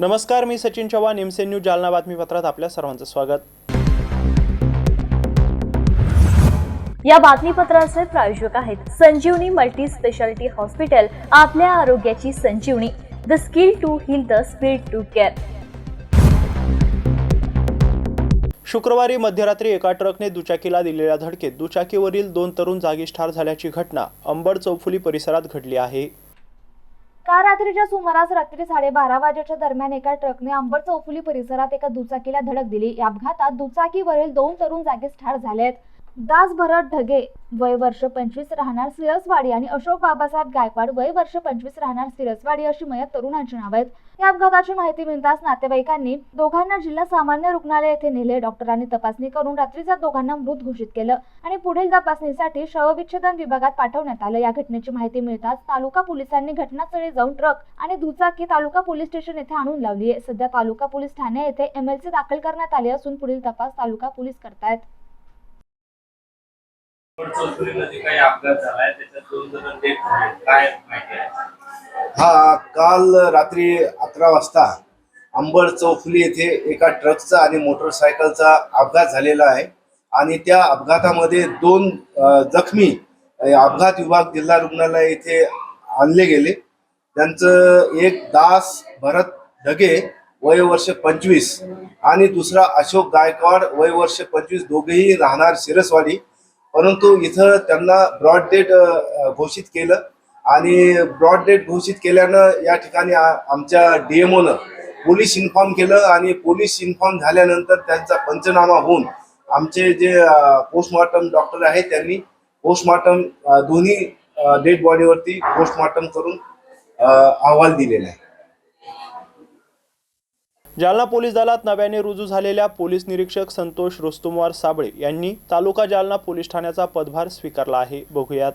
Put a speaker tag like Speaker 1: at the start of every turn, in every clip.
Speaker 1: नमस्कार मी सचिन चव्हाण एमसे न्यूज जालना बातमीपत्रात आपल्या सर्वांचं स्वागत.
Speaker 2: या बातमीपत्राचे प्रायोजक आहेत संजीवनी मल्टी स्पेशालिटी हॉस्पिटल आपल्या आरोग्याची संजीवनी. The skill to heal the speed to care
Speaker 1: शुक्रवारी मध्यरात्री एका ट्रकने दुचाकीला दिलेल्या धडकेत दुचाकीवरील दोन तरुण जागीच ठार झाल्याची घटना अंबड चौफुली परिसरात घडली आहे.
Speaker 3: काल रात्रीच्या सुमारास रात्री साडेबारा वाजेच्या दरम्यान एका ट्रकने अंबर चौफुली परिसरात एका दुचाकीला धडक दिली. या अपघातात दुचाकीवरील दोन तरुण जागीच ठार झाले आहेत. दास भरत ढगे वय वर्ष पंचवीस राहणार सिरसवाडी आणि अशोक बाबासाहेब गायकवाड वय वर्ष पंचवीस राहणार सिरसवाडी अशी मयत तरुणांची नाव आहेत. या अपघाताची माहिती मिळताच नातेवाईकांनी दोघांना जिल्हा सामान्य रुग्णालय येथे नेले. डॉक्टरांनी तपासणी करून रात्रीच्या दोघांना मृत घोषित केलं आणि पुढील तपासणीसाठी शवविच्छेदन विभागात पाठवण्यात आलं. या घटनेची माहिती मिळताच तालुका पोलिसांनी घटनास्थळी जाऊन ट्रक आणि दुचाकी तालुका पोलीस स्टेशन येथे आणून लावली आहे. सध्या तालुका पोलीस ठाणे येथे एमएलसी दाखल करण्यात आले असून पुढील तपास तालुका पोलीस करतायत.
Speaker 4: हा काल रात्री अकरा वाजता अंबड चौफुली येथे एका ट्रकचा आणि मोटरसायकलचा अपघात झालेला आहे. आणि त्या अपघातामध्ये दोन जखमी अपघात विभाग जिल्हा रुग्णालय येथे आणले गेले. त्यांचं एक दास भरत ढगे वय वर्ष पंचवीस आणि दुसरा अशोक गायकवाड वय वर्ष पंचवीस दोघेही राहणार शिरसवाडी. परंतु इथं त्यांना ब्रॉड डेट घोषित केलं. आणि ब्रॉड डेट घोषित केल्यानं या ठिकाणी आमच्या डीएमओनं पोलीस इन्फॉर्म केलं आणि पोलीस इन्फॉर्म झाल्यानंतर त्यांचा पंचनामा होऊन आमचे जे पोस्टमॉर्टम डॉक्टर आहेत त्यांनी पोस्टमॉर्टम दोन्ही डेड बॉडीवरती पोस्टमॉर्टम करून अहवाल दिलेला आहे.
Speaker 1: जालना पोलीस दलात नव्याने रुजू झालेल्या पोलीस निरीक्षक संतोष रुस्तुमवार साबळे यांनी तालुका जालना पोलीस ठाण्याचा पदभार स्वीकारला आहे. बघूयात.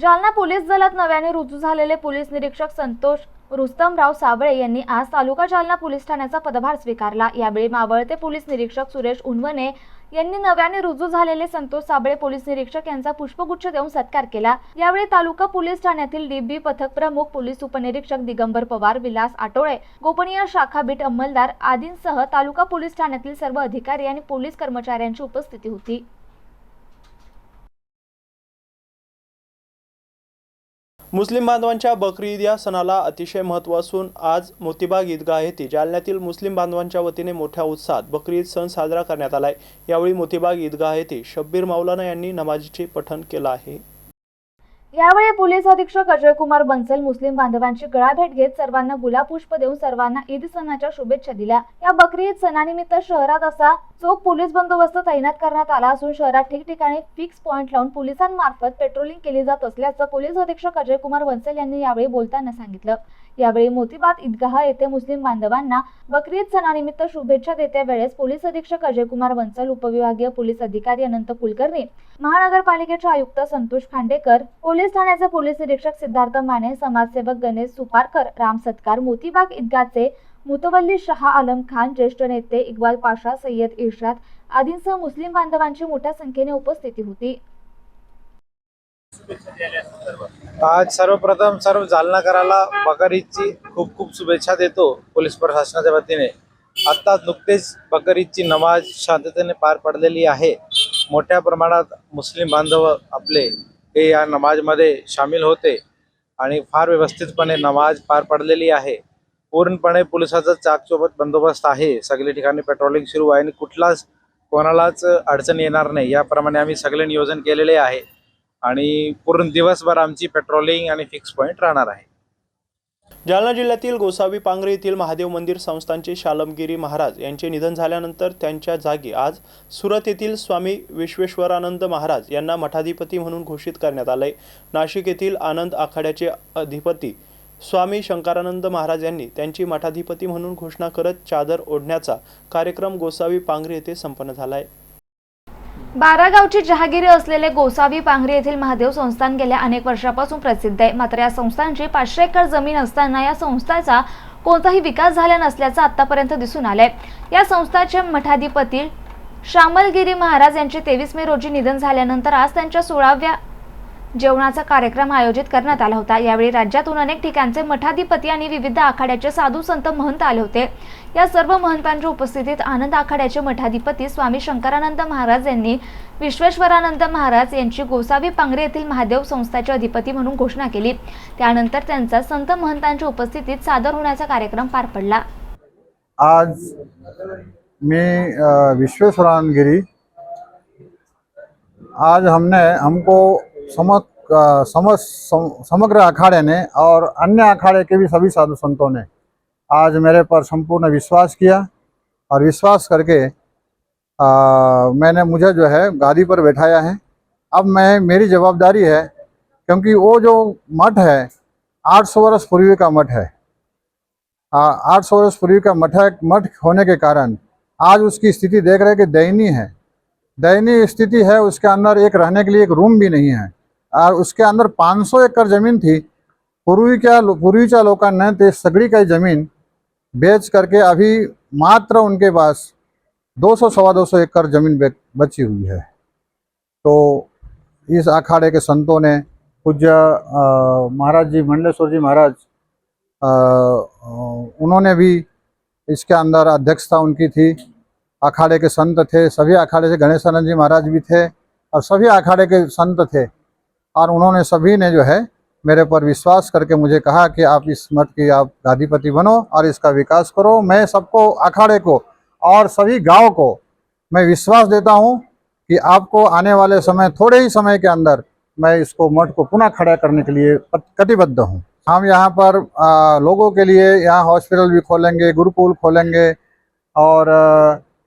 Speaker 3: जालना पोलीस दलात नव्याने रुजू झालेले पोलीस निरीक्षक संतोष रुस्तमराव साबळे यांनी आज तालुका जालना पोलीस ठाण्याचा पदभार स्वीकारला. यावेळी मावळते पोलीस निरीक्षक सुरेश उनवणे यांनी नव्याने रुजू झालेले संतोष साबळे पोलीस निरीक्षक यांचा पुष्पगुच्छ देऊन सत्कार केला. यावेळी तालुका पोलीस ठाण्यातील डीबी पथक प्रमुख पोलीस उपनिरीक्षक दिगंबर पवार विलास आटोळे गोपनीय शाखा बीट अंमलदार आदींसह तालुका पोलीस ठाण्यातील सर्व अधिकारी आणि पोलीस कर्मचाऱ्यांची उपस्थिती होती.
Speaker 1: मुस्लिम बांधवांच्या बकरी ईद या सणाला अतिशय महत्त्व असून आज मोतीबाग ईदगाह येथे जालन्यातील मुस्लिम बांधवांच्या वतीने मोठ्या उत्साहात बकरी ईद सण साजरा करण्यात आला आहे यावेळी मोतीबाग ईदगाह येथे शब्बीर मौलाना यांनी नमाजीचे पठण केलं आहे.
Speaker 3: यावेळी पोलीस अधीक्षक अजय कुमार बन्सल मुस्लिम बांधवांची गळाभेट घेत सर्वांना गुलाबपुष्प देऊन सर्वांना ईद सणाच्या शुभेच्छा दिल्या. या बकरी ईद सणानिमित्त शहरात असा चोख पोलीस बंदोबस्त तैनात करण्यात आला असून शहरात ठिकठिकाणी फिक्स पॉईंट लावून पोलिसांमार्फत पेट्रोलिंग केली जात असल्याचं पोलीस अधीक्षक अजय कुमार बन्सल यांनी यावेळी बोलताना सांगितलं. यावेळी मोतीबाग ईदगाह येथे मुस्लिम बांधवांना बकरीद सणानिमित्त शुभेच्छा देत्या वेळेस पोलीस अधीक्षक अजय कुमार बन्सल उपविभागीय पोलीस अधिकारी अनंत कुलकर्णी महानगरपालिकेचे आयुक्त संतोष खांडेकर पोलीस ठाण्याचे पोलीस निरीक्षक सिद्धार्थ माने समाजसेवक गणेश सुपारकर राम सत्कार मोतीबाग ईदगाहचे मुतवल्ली शहा आलम खान ज्येष्ठ नेते इक्बाल पाशा सय्यद इर्शाद आदींसह मुस्लिम बांधवांची मोठ्या संख्येने उपस्थिती होती.
Speaker 5: आज सर्वप्रथम सर्व जालनाकराला बकरीदची खूप खूप शुभेच्छा देतो पोलीस प्रशासनाच्या वतीने. आत्ताच नुकतेच बकरीदची नमाज शांततेने पार पडलेली आहे. मोठ्या प्रमाणात मुस्लिम बांधव आपले हे या नमाजमध्ये सामील होते आणि फार व्यवस्थितपणे नमाज पार पडलेली आहे. पूर्णपणे पोलिसाचा चाकचोबत बंदोबस्त आहे. सगळे ठिकाणी पेट्रोलिंग सुरू आहे आणि कुठलाच कोणालाच अडचण येणार नाही. याप्रमाणे आम्ही सगळे नियोजन केलेले आहे. आणि पूर्ण दिवसभर आमची पेट्रोलिंग आणि फिक्स पॉईंट राहणार आहे.
Speaker 1: जालना जिल्ह्यातील गोसावी पांगरे येथील महादेव मंदिर संस्थानचे शालमगिरी महाराज यांचे निधन झाल्यानंतर त्यांच्या जागी आज सुरत येथील स्वामी विश्वेश्वरानंद महाराज यांना मठाधिपती म्हणून घोषित करण्यात आले नाशिक येथील आनंद आखाड्याचे अधिपती स्वामी शंकरानंद महाराज यांनी त्यांची मठाधिपती म्हणून घोषणा करत चादर ओढण्याचा कार्यक्रम गोसावी पांगरे येथे संपन्न झालाय.
Speaker 3: आहे बारागावची जहागिरी असलेले गोसावी पांगरी येथील महादेव संस्थान गेल्या अनेक वर्षापासून प्रसिद्ध आहे. मात्र या संस्थांची पाचशे एकर जमीन असताना या संस्थाचा कोणताही विकास झाला नसल्याचं आतापर्यंत दिसून आलंय. या संस्थाचे मठाधिपती श्यामलगिरी महाराज यांचे तेवीस मे रोजी निधन झाल्यानंतर आज त्यांच्या सोळाव्या जेवणाचा कार्यक्रम आयोजित करण्यात आला होता. यावेळी राज्यातून अनेक ठिकाणचे मठाधिपती आणि विविध आखाड्याचे साधू संत महंत आले होते. या सर्व महंतांच्या उपस्थितीत आनंद आखाड्याचे मठाधिपती स्वामी शंकरानंद महाराज यांनी विश्वेश्वरानंद महाराज यांची गोसावी पांगरे येथील महादेव संस्थाचे अधिपती म्हणून घोषणा केली. त्यानंतर त्यांचा संत महंतांच्या उपस्थितीत सादर होण्याचा कार्यक्रम पार पडला.
Speaker 6: आज मी विश्वेश्वरानगिरी आज हमने हमको समग्र अखाड़े ने और अन्य अखाड़े के भी सभी साधु संतों ने आज मेरे पर संपूर्ण विश्वास किया और विश्वास करके अ, मैंने मुझे जो है गादी पर बैठाया है। अब मैं मेरी जवाबदारी है क्योंकि वो जो मठ है 800 वर्ष पूर्व का मठ है। आठ सौ वर्ष पूर्व का मठ मठ होने के कारण आज उसकी स्थिति देख रहे कि दयनीय है। दयनीय स्थिति है, उसके अंदर एक रहने के लिए एक रूम भी नहीं है। और उसके अंदर 500 एकड़ ज़मीन थी। पूर्वी क्या पूर्वीचा पूर्वीच्या पूर्वीच्या लोकांना ते सगळी काही ज़मीन बेच करके अभी मात्र उनके पास 200 सवा दो सौ एकड़ ज़मीन बची हुई है। तो इस अखाड़े के संतों ने पूज्य महाराज जी, मंडलेश्वर जी महाराज उन्होंने भी इसके अंदर अध्यक्षता उनकी थी। अखाड़े के संत थे सभी अखाड़े से गणेशानंद जी महाराज भी थे और सभी अखाड़े के संत थे। और उन्होंने सभी ने जो है मेरे पर विश्वास करके मुझे कहा कि आप इस मठ की आप गाधिपति बनो और इसका विकास करो। मैं सबको अखाड़े को और सभी गाँव को मैं विश्वास देता हूँ कि आपको आने वाले समय थोड़े ही समय के अंदर मैं इसको मठ को पुनः खड़ा करने के लिए कटिबद्ध हूँ। हम यहाँ पर आ, लोगों के लिए यहाँ हॉस्पिटल भी खोलेंगे गुरुकुल खोलेंगे और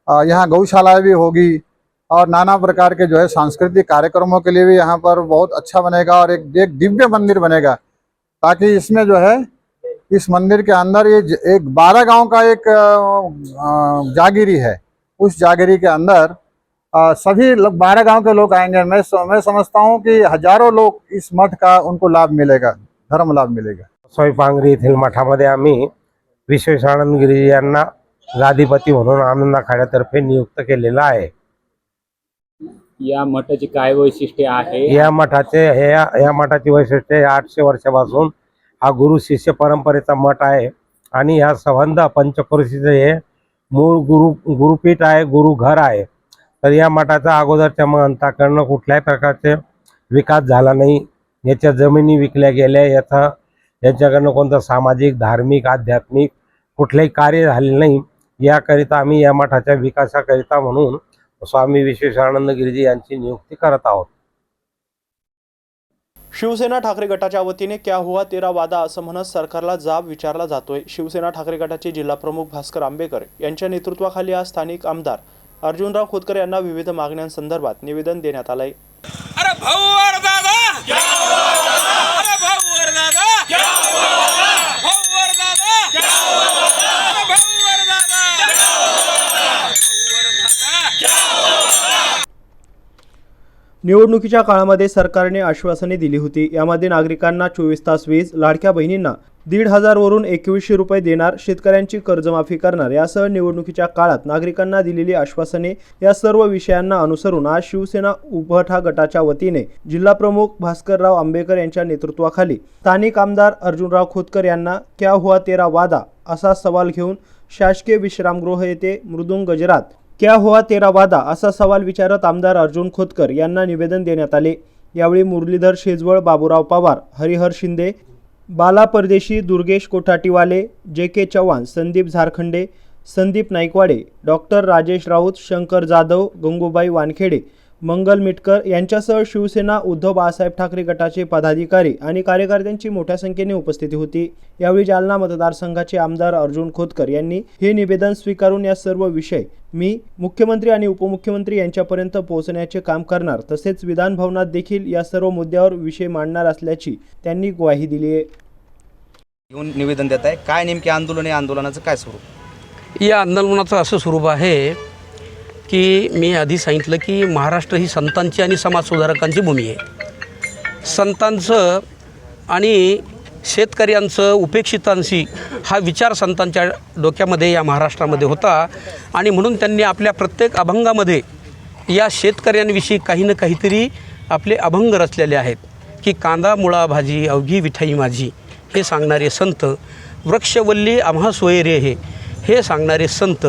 Speaker 6: यहाँ गौशालाएँ भी होगी और नाना प्रकार के जो है सांस्कृतिक कार्यक्रमों के लिए भी यहाँ पर बहुत अच्छा बनेगा और एक एक दिव्य मंदिर बनेगा, ताकि इसमें जो है, इस मंदिर के अंदर ये एक बारह गाँव का एक जागीरी है। उस जागीरी के अंदर सभी लोग, बारह गाँव के लोग आएँगे। मैं मैं समझता हूँ कि हज़ारों लोग इस मठ का उनको लाभ मिलेगा, धर्म लाभ मिलेगा।
Speaker 7: सोय पांगरी येथील मठामध्ये आम्ही विश्वेश्वरानंद गिरी यांना गादीपती म्हणून आनंद आखाड्यातर्फे नियुक्त केलेला आहे.
Speaker 8: या मठाची काय वैशिष्ट्य आहे?
Speaker 7: या मठाचे हे या मठाची वैशिष्ट्य आठशे वर्षापासून हा गुरु शिष्य परंपरेचा मठ आहे आणि या संबंध पंचक्रोशीचं हे मूळ गुरु गुरुपीठ आहे गुरुघर आहे. तर या मठाचा अगोदरच्या महंताकडनं कुठल्याही प्रकारचे विकास झाला नाही. याच्या जमिनी विकल्या गेल्या याचा याच्याकडनं कोणतं सामाजिक धार्मिक आध्यात्मिक कुठलंही कार्य झालेलं नाही. याकरिता आम्ही या मठाच्या विकासाकरिता म्हणून स्वामी विश्वेश्वरानंद गिरीजी यांची नियुक्ती करत आहोत.
Speaker 1: शिवसेना ठाकरे गटाच्या वतीने क्या हुआ तेरा वादा असं म्हणत सरकारला जाब विचारला जातोय. शिवसेना ठाकरे गटाचे जिल्हाप्रमुख भास्कर आंबेकर यांच्या नेतृत्वाखाली आज स्थानिक आमदार अर्जुनराव खोतकर यांना विविध मागण्यांसंदर्भात निवेदन देण्यात आलंय.
Speaker 9: अरे
Speaker 1: निवडणुकीच्या काळामध्ये सरकारने आश्वासने दिली होती. यामध्ये नागरिकांना चोवीस तास वीज लाडक्या बहिणींना दीड हजारवरून एकवीसशे रुपये देणार शेतकऱ्यांची कर्जमाफी करणार यासह निवडणुकीच्या काळात नागरिकांना दिलेली आश्वासने या सर्व विषयांना अनुसरून आज शिवसेना उभठा गटाच्या वतीने जिल्हाप्रमुख भास्करराव आंबेकर यांच्या नेतृत्वाखाली स्थानिक आमदार अर्जुनराव खोतकर यांना क्या हुआ तेरा वादा असा सवाल घेऊन शासकीय विश्रामगृह येथे मृदुंग गजरात क्या हुआ तेरा वादा? असा सवाल विचारत आमदार अर्जुन खोतकर यांना निवेदन देण्यात आले. यावेळी मुरलीधर शेजवळ बाबूराव पवार हरिहर शिंदे बाला Pardeshi Durgesh Kothatiwale J K Chavan Sandeep Jharkhande Sandeep Naikwade doctor Rajesh Raut Shankar Jadhav Gangubai Wankhede Mangal Mitkar यांच्यासह शिवसेना उद्धव बाळासाहेब ठाकरे गटाचे पदाधिकारी आणि कार्यकर्त्यांची मोठ्या संख्येने उपस्थिती होती. यावेळी जालना मतदारसंघाचे आमदार अर्जुन खोतकर यांनी हे निवेदन स्वीकारून या सर्व विषय मी मुख्यमंत्री आणि उपमुख्यमंत्री यांच्यापर्यंत पोहोचण्याचे काम करणार तसेच विधान भवनात देखील या सर्व मुद्द्यावर विषय मांडणार असल्याची त्यांनी ग्वाही दिली आहे.
Speaker 10: घेऊन निवेदन देत आहे काय नेमके आंदोलन आहे? आंदोलनाचं काय स्वरूप?
Speaker 11: या आंदोलनाचं असं स्वरूप आहे की मी आधी सांगितलं की महाराष्ट्र ही संतांची आणि समाजसुधारकांची भूमी आहे. संतांचं आणि शेतकऱ्यांचं उपेक्षितांशी हा विचार संतांच्या डोक्यामध्ये या महाराष्ट्रामध्ये होता आणि म्हणून त्यांनी आपल्या प्रत्येक अभंगामध्ये या शेतकऱ्यांविषयी काही ना काहीतरी आपले अभंग रचलेले आहेत की कांदा मुळा भाजी अवघी विठाई माझी हे सांगणारे संत वृक्षवल्ली आम्हा सोयरे हे हे सांगणारे संत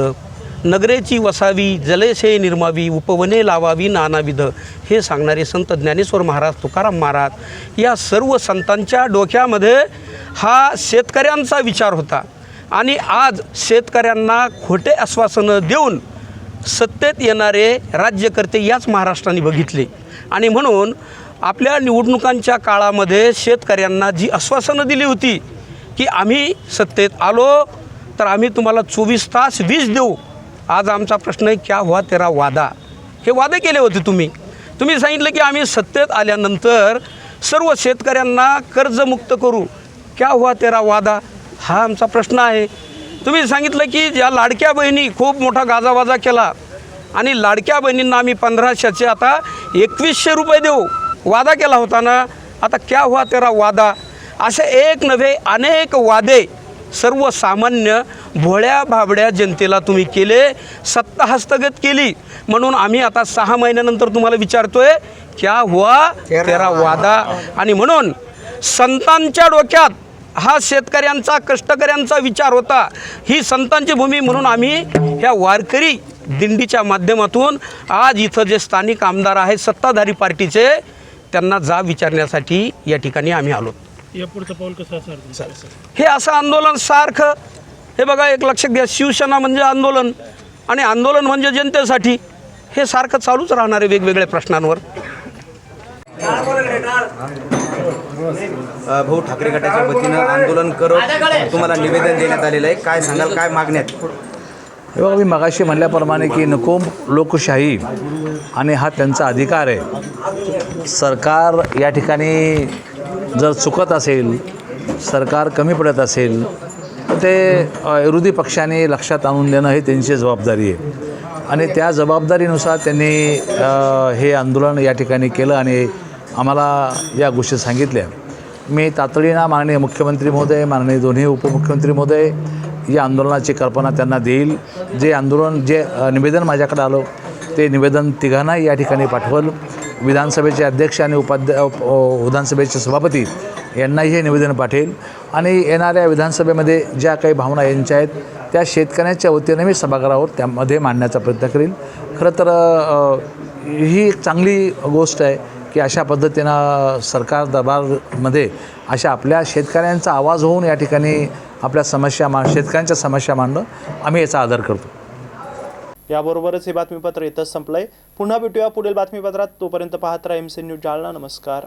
Speaker 11: नगरेची वसावी जलेशे निर्मावी उपवने लावावी नानाविध. हे सांगणारे संत ज्ञानेश्वर महाराज तुकाराम महाराज या सर्व संतांच्या डोक्यामध्ये हा शेतकऱ्यांचा विचार होता. आणि आज शेतकऱ्यांना खोटे आश्वासनं देऊन सत्तेत येणारे राज्यकर्ते याच महाराष्ट्राने बघितले. आणि म्हणून आपल्या निवडणुकांच्या काळामध्ये शेतकऱ्यांना जी आश्वासनं दिली होती की आम्ही सत्तेत आलो तर आम्ही तुम्हाला चोवीस तास वीज देऊ. आज आमचा प्रश्न आहे क्या हुआ तेरा वादा? हे वादे केले होते तुम्ही. तुम्ही सांगितलं की आम्ही सत्तेत आल्यानंतर सर्व शेतकऱ्यांना कर्जमुक्त करू. क्या हुआ तेरा वादा? हा आमचा प्रश्न आहे. तुम्ही सांगितलं की ज्या लाडक्या बहिणी खूप मोठा गाजावाजा केला. आणि लाडक्या बहिणींना आम्ही पंधराशेचे आता एकवीसशे रुपये देऊ. वादा केला होता ना? आता क्या हुआ तेरा वादा? असे एक नव्हे अनेक वादे सर्वसामान्य भोळ्या भाबड्या जनतेला तुम्ही केले सत्ता हस्तगत केली. म्हणून आम्ही आता सहा महिन्यानंतर तुम्हाला विचारतोय क्या हुआ? तेरा वादा. आणि म्हणून संतांच्या डोक्यात हा शेतकऱ्यांचा कष्टकऱ्यांचा विचार होता. ही संतांची भूमी म्हणून आम्ही ह्या वारकरी दिंडीच्या माध्यमातून आज इथं जे स्थानिक आमदार आहेत सत्ताधारी पार्टीचे त्यांना जाब विचारण्यासाठी या ठिकाणी आम्ही आलो. हे असं आंदोलन सारखं हे बघा एक लक्षात घ्या शिवसेना म्हणजे आंदोलन आणि आंदोलन म्हणजे जनतेसाठी. हे सारखं चालूच राहणार आहे वेगवेगळ्या प्रश्नांवर.
Speaker 10: भाऊ ठाकरे गटाच्या वतीनं आंदोलन करत तुम्हाला निवेदन देण्यात आलेलं आहे. काय सांगाल काय मागण्यात
Speaker 12: हे बघा मी मगाशी म्हणल्याप्रमाणे की नको लोकशाही आणि हा त्यांचा अधिकार आहे. सरकार या ठिकाणी जर चुकत असेल सरकार कमी पडत असेल ते विरोधी पक्षाने लक्षात आणून देणं हे त्यांची जबाबदारी आहे. आणि त्या जबाबदारीनुसार त्यांनी हे आंदोलन या ठिकाणी केलं आणि आम्हाला या गोष्टी सांगितल्या. मी तातडीनं माननीय मुख्यमंत्री महोदय माननीय दोन्ही उपमुख्यमंत्री महोदय या आंदोलनाची कल्पना त्यांना देईल. जे आंदोलन जे निवेदन माझ्याकडे आलं ते निवेदन तिघांना या ठिकाणी पाठवल. विधानसभेचे अध्यक्ष आणि उपाध्या विधानसभेचे सभापती यांनाही हे निवेदन पाठवेल. आणि येणाऱ्या विधानसभेमध्ये ज्या काही भावना यांच्या आहेत त्या शेतकऱ्यांच्या वतीने मी सभागृहावर त्यामध्ये मांडण्याचा प्रयत्न करेल खरं तर ही एक चांगली गोष्ट आहे की अशा पद्धतीनं सरकार दरबारमध्ये अशा आपल्या शेतकऱ्यांचा आवाज होऊन या ठिकाणी आपल्या समस्या मा शेतकऱ्यांच्या समस्या मांडणं आम्ही याचा आदर करतो.
Speaker 1: याबरोबरच हे बातमीपत्र इथंच संपलंय. पुन्हा भेटूया पुढील बातमीपत्रात. तोपर्यंत पाहत राहा एम सी न्यूज जालना. नमस्कार.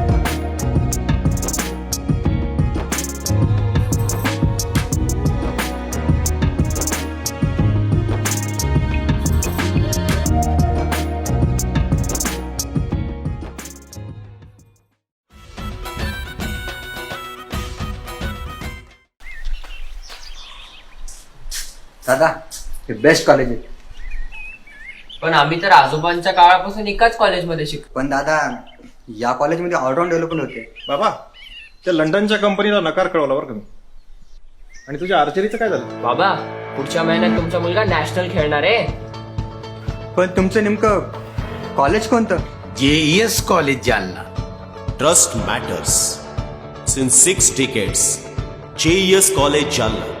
Speaker 13: दादा हे बेस्ट कॉलेज आहे.
Speaker 14: पण आम्ही तर आजोबांच्या काळापासून एकाच कॉलेजमध्ये शिकतो
Speaker 13: पण दादा या कॉलेजमध्ये ऑलराऊंड डेव्हलपमेंट होते.
Speaker 15: बाबा त्या लंडनच्या कंपनीला नकार कळवला बरं का मी. आणि तुझ्या आर्चरीचं काय झालं?
Speaker 14: बाबा पुढच्या महिन्यात तुमचा मुलगा नॅशनल खेळणार आहे.
Speaker 13: पण तुमचं नेमकं कॉलेज कोणतं?
Speaker 16: JES college Jalna. Trust matters since six decades JES college Jalna.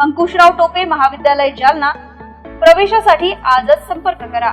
Speaker 2: Ankushrao Tope महाविद्यालय जालना. प्रवेशासाठी आजच संपर्क करा.